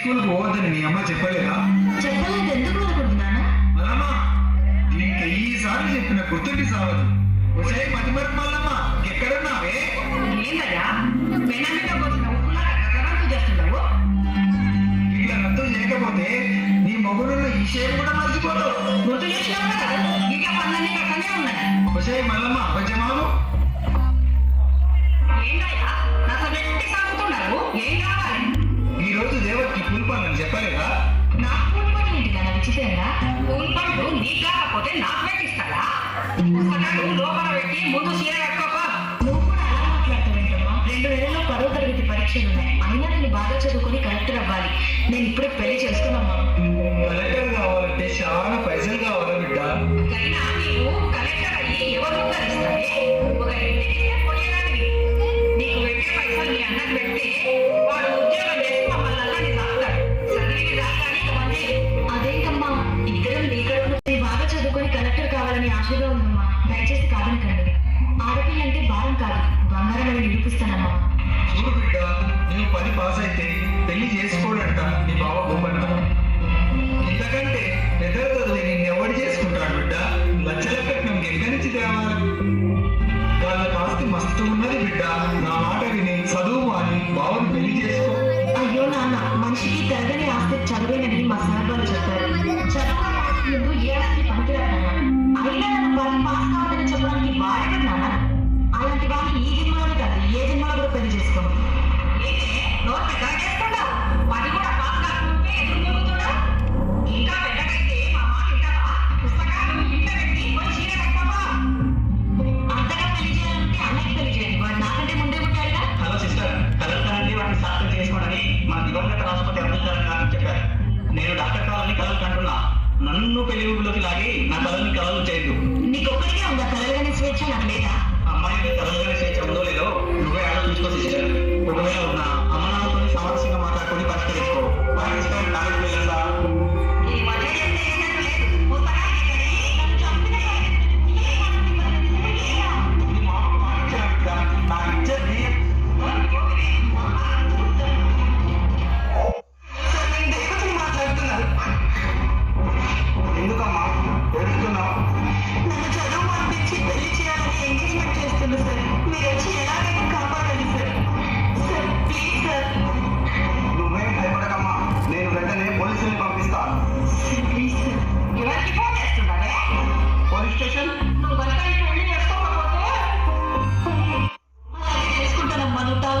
School పోవద్దని మీ అమ్మ చెప్పలేదా? చెప్పలేదు ఎందుకు అనుకుంటున్నాను దీనికి చెప్పిన గుర్తుండి సావదు ఒకసారి పది మరి మళ్ళమ్మ ఎక్కడున్నావే? ఏందయ్యా? ఈ కూడా మళ్ళమ్మ ముందు నువ్వు రెండు పరీక్షలు ఉన్నాయి. అయినా నేను బాగా చదువుకొని కలెక్టర్ అవ్వాలి. నేను ఇప్పుడే పెళ్ళి చేసుకున్నామా చూడు బిడ్డ నువ్వు పది పాస్ అయితే పెళ్ళి చేసుకోడంట నీ బావ గొప్పంట ఇంతకంటే పెద్దలు వదిలి నిన్ను ఎవడు చేసుకుంటాడు బిడ్డ? లక్షల ఎక్కడి నుంచి తేవాలి? వాళ్ళ కాస్తి మస్తు ఉన్నది బిడ్డ. నా మాట చదువు అని బావని పెళ్ళి చేసుకో. అయ్యో నాన్న మనిషికి తరగని ఆస్తి చదువేనని మా సార్ we're going manutaw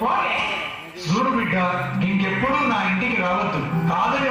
చూడు బిడ్డ ఇంకెప్పుడు నా ఇంటికి రావద్దు. కాదని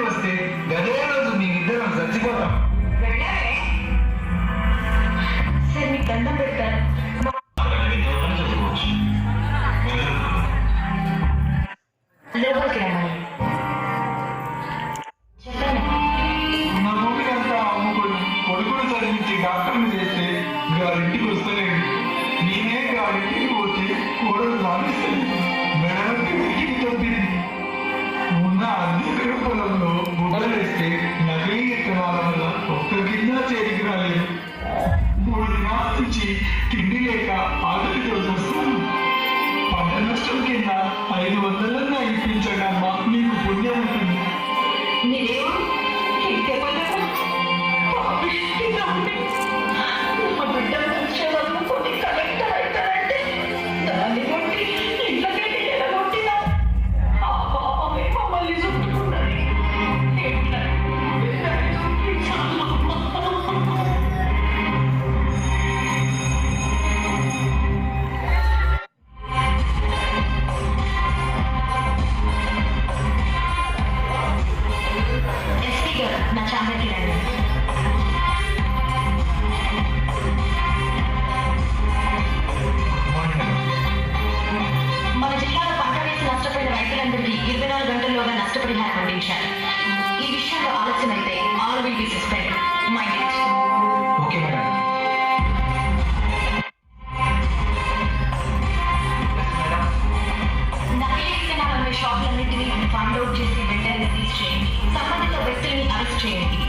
ఫైండ్ అవుట్ చేసి వెంటనే రిలీజ్ చేయండి. సంబంధిత వ్యక్తుల్ని అరెస్ట్ చేయండి.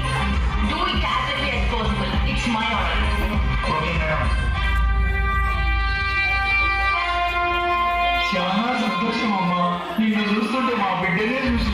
Do it as early as possible it's my order okay madam చాలా సంతోషం అమ్మా. నిన్ను చూస్తుంటే మా బిడ్డనే చూసి